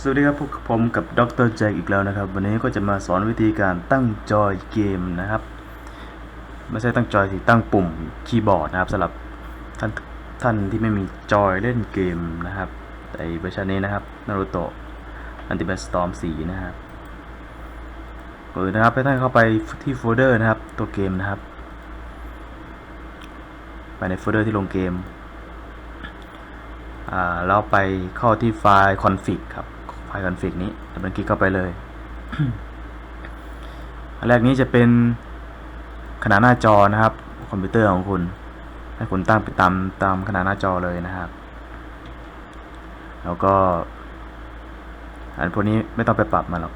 สวัสดีครับพวกผมกับดรแจ็คอีกแล้วนะครับ วันนี้ก็จะมาสอนวิธีการตั้งจอยเกมนะครับ ไม่ใช่ตั้งจอยสิตั้งปุ่มคีย์บอร์ดนะครับสำหรับท่านท่านที่ไม่มีจอยเล่นเกมนะครับในเวอร์ชันนี้นะครับนารูโตะอันติเบสตอม4นะครับก่อนนะครับให้ท่านเข้าไปที่โฟลเดอร์นะครับ ตัวเกมนะครับ ไปในโฟลเดอร์ที่ลงเกมอ่าเราไปเข้าที่ไฟล์ config ครับ ไฟล์ config นี้ดับเบิลคลิกเข้าไปเลยอันแรกนี้จะเป็นขนาดหน้าจอนะครับ คอมพิวเตอร์ของคุณ ให้คุณตั้งไปตามตามขนาดหน้าจอเลยนะครับ แล้วก็ อันพวกนี้ไม่ต้องไปปรับมาหรอก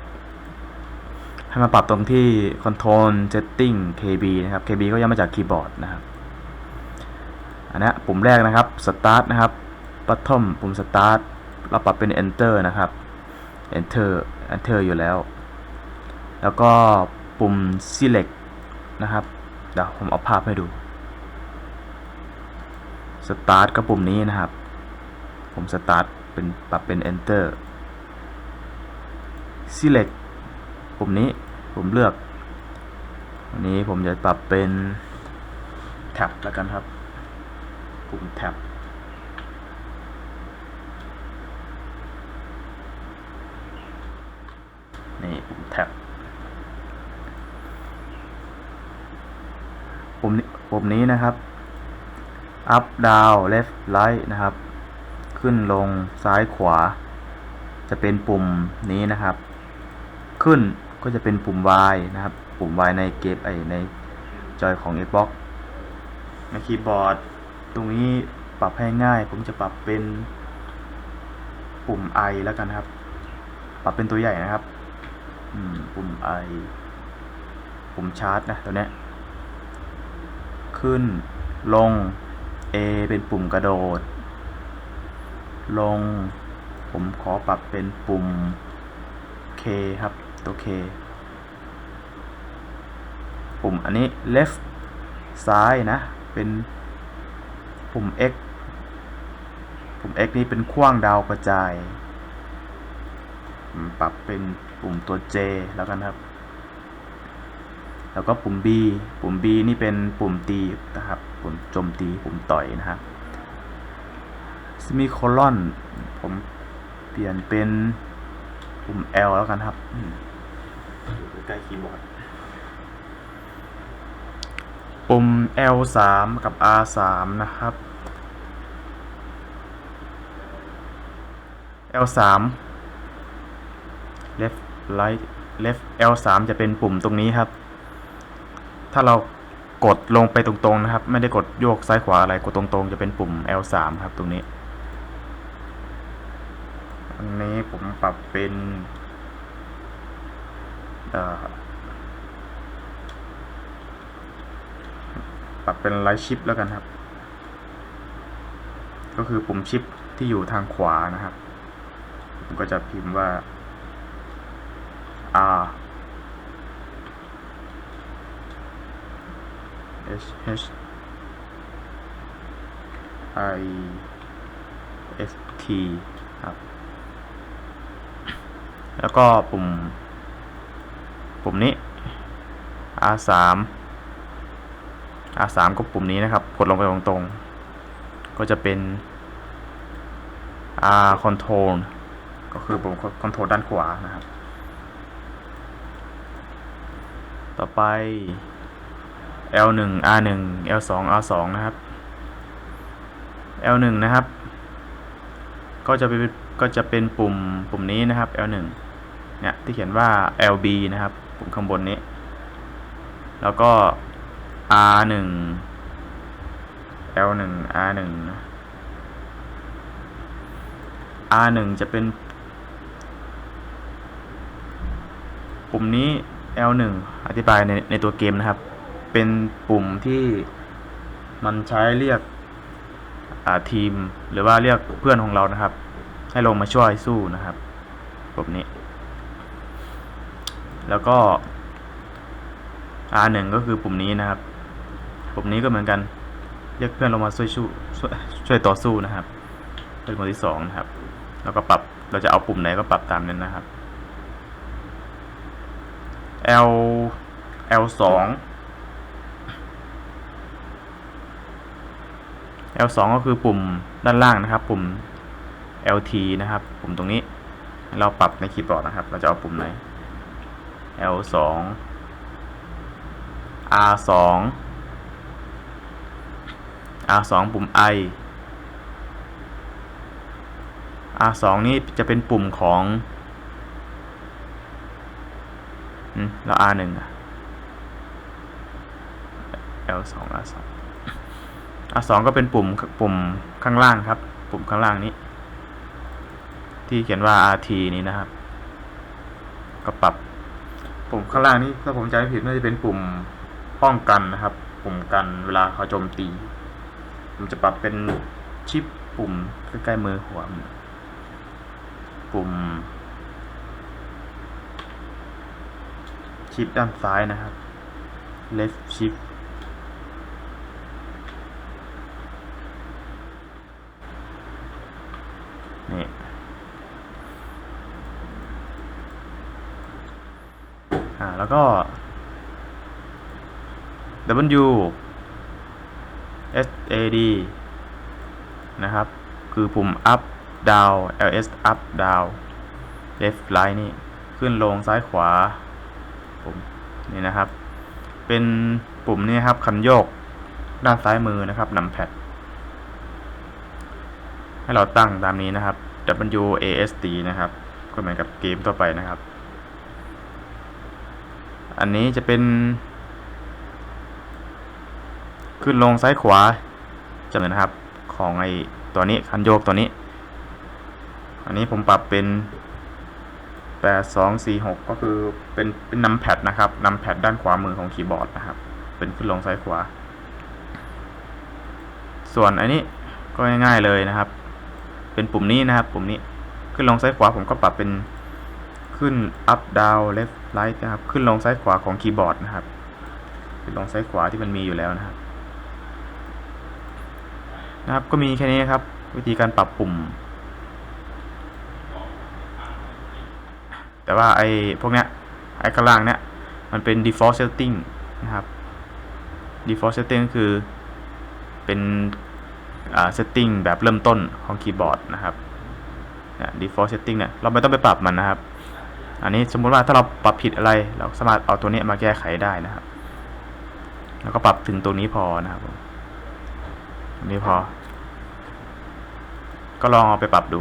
ให้มาปรับตรงที่ control setting kb นะครับ kb ก็ย่อมาจากคีย์บอร์ดนะครับ อันนี้ปุ่มแรกนะครับ start นะครับ bottom ปุ่ม start เราปรับเป็น enter นะครับ enter enter อยู่แล้ว แล้วก็ปุ่ม select นะครับ เดี๋ยวผมเอาภาพให้ดู start ก็ปุ่มนี้นะครับ ผม start เป็นปรับเป็น enter select ปุ่มนี้ผมเลือกอันนี้ผมจะปรับเป็น tab แล้วกันครับ ปุ่ม tab นี่แท็บปุ่มนี้ปุ่มนี้นะครับ up down left right นะครับ ขึ้นลงซ้ายขวา จะเป็นปุ่มนี้นะครับ ขึ้นก็จะเป็นปุ่ม Y นะครับ ปุ่ม Y ในเกมไอในจอยของ Xbox ในคีย์บอร์ด ตรงนี้ปรับให้ง่าย ผมจะปรับเป็นปุ่ม I แล้วกันครับ ปรับเป็นตัวใหญ่นะครับ ปุ่ม I ปุ่มชาร์จนะตัวเนี้ยขึ้น ลง A เป็นปุ่มกระโดด ลง ผมขอปรับเป็นปุ่ม K ครับ ตัว K ปุ่มอันนี้ left ซ้ายนะ เป็นปุ่ม X ปุ่ม X นี่เป็นขว้างดาวกระจาย ปรับเป็น ปุ่มตัว J แล้วกันครับ แล้วก็ปุ่ม B ปุ่ม B นี่เป็นปุ่มตีนะครับ ปุ่มโจมตี ปุ่มต่อยนะครับ semi colon ผมเปลี่ยนเป็นปุ่ม L แล้วกันครับอืมอยู่ใกล้คีย์บอร์ด ปุ่ม L 3 กับ R 3 นะครับ L 3 left right left L 3 จะเป็นปุ่มตรงนี้ครับ ถ้าเรากดลงไปตรงๆนะครับ ไม่ได้กดโยกซ้ายขวาอะไรกดตรงๆ จะเป็นปุ่ม L 3 ครับตรงนี้ อันนี้ผมปรับเป็นปรับเป็นไลท์ชิปแล้วกันครับ ก็คือปุ่มชิปที่อยู่ทางขวานะครับ ผมก็จะพิมพ์ว่า R H H I F T ครับ แล้วก็ปุ่ม ปุ่มนี้ R 3 R 3ก็ปุ่มนี้นะครับ กดลงไปตรงๆ ก็จะเป็น R control ก็คือปุ่ม control ด้านขวานะครับ ต่อไป L 1 R 1 L 2 R 2 นะครับ L 1 นะครับ ก็จะเป็นก็จะเป็นปุ่มปุ่มนี้นะครับ L 1 เนี่ยที่เขียนว่า LB นะครับ ปุ่มข้างบนนี้ แล้วก็ R 1 L 1 R 1 R 1 จะเป็นปุ่มนี้ L 1 อธิบายในในตัวเกมนะครับ เป็นปุ่มที่มันใช้เรียกทีมหรือว่าเรียกเพื่อนของเรานะครับ ให้ลงมาช่วยสู้นะครับปุ่มนี้ แล้วก็ R 1 ก็คือปุ่มนี้นะครับ ปุ่มนี้ก็เหมือนกัน เรียกเพื่อนลงมาช่วยช่วยช่วยต่อสู้นะครับ เป็นคนที่สองนะครับ แล้วก็ปรับเราจะเอาปุ่มไหนก็ปรับตามนั้นนะครับ L L สอง L สองก็คือปุ่มด้านล่างนะครับ ปุ่ม LT นะครับ ปุ่มตรงนี้เราปรับในคีย์บอร์ดนะครับ เราจะเอาปุ่มไหน L สอง R สอง R สองปุ่ม I R สองนี่จะเป็นปุ่มของ แล้ว R หนึ่งอะ L สอง R สอง R สองก็เป็นปุ่มปุ่มข้างล่างครับ ปุ่มข้างล่างนี้ ที่เขียนว่า RT นี้นะครับ ก็ปรับ ปุ่มข้างล่างนี้ถ้าผมจำไม่ผิดน่าจะเป็นปุ่มป้องกันนะครับ ปุ่มกันเวลาเขาโจมตี ผมจะปรับเป็นชิปปุ่มใกล้ๆมือหัวมันปุ่ม ชิปด้านซ้ายนะครับ left shift นี่อ่าแล้วก็ W S A D นะครับ คือปุ่ม up down L S up down left right นี่ ขึ้นลงซ้ายขวา ปุ่มนี่นะครับ เป็นปุ่มนี้ครับคันโยกด้านซ้ายมือนะครับนำแพดให้เราตั้งตามนี้นะครับ W A S D นะครับ ก็เหมือนกับเกมทั่วไปนะครับ อันนี้จะเป็น ขึ้นลงซ้ายขวาจะเหมือนนะครับของไอตัวนี้คันโยกตัวนี้ อันนี้ผมปรับเป็น 8246 ก็คือเป็นเป็นนำแพดนะครับนำแพดด้านขวามือของคีย์บอร์ดนะครับ เป็นขึ้นลงซ้ายขวา ส่วนอันนี้ก็ง่ายๆเลยนะครับ เป็นปุ่มนี้นะครับ ปุ่มนี้ขึ้นลงซ้ายขวาผมก็ปรับเป็นขึ้น up down left right นะครับ ขึ้นลงซ้ายขวาของคีย์บอร์ดนะครับ ขึ้นลงซ้ายขวาที่มันมีอยู่แล้วนะครับ นะครับ ก็มีแค่นี้ครับ วิธีการปรับปุ่ม แต่ว่าไอ้พวกเนี้ยไอ้ข้างล่างเนี้ยมันเป็น default setting นะครับ default setting ก็คือเป็นอ่า setting แบบเริ่มต้นของคีย์บอร์ดนะครับนี่ย default setting เนี่ยเราไม่ต้องไปปรับมันนะครับ อันนี้สมมติว่าถ้าเราปรับผิดอะไรเราสามารถเอาตัวนี้มาแก้ไขได้นะครับ แล้วก็ปรับถึงตัวนี้พอนะครับตรงนี้พอ ก็ลองเอาไปปรับดู